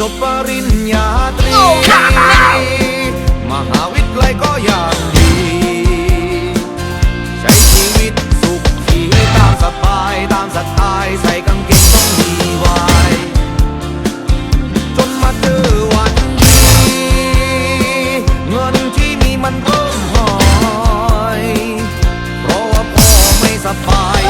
จบปริญญาตรี มหาวิทยาลัยก็อย่างดี ใช้ชีวิตสุขขีตามสบายตามสไตล์ใส่กางเกงต้องมีวาย จนมาเจอวันนี้เงินที่มีมันเพิ่มหอย เพราะว่าพ่อไม่สบาย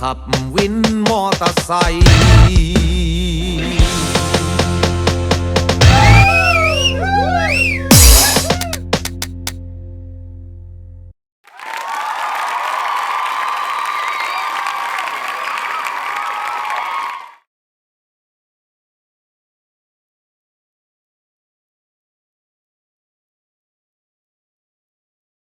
ขับวินมอเตอร์ไซค์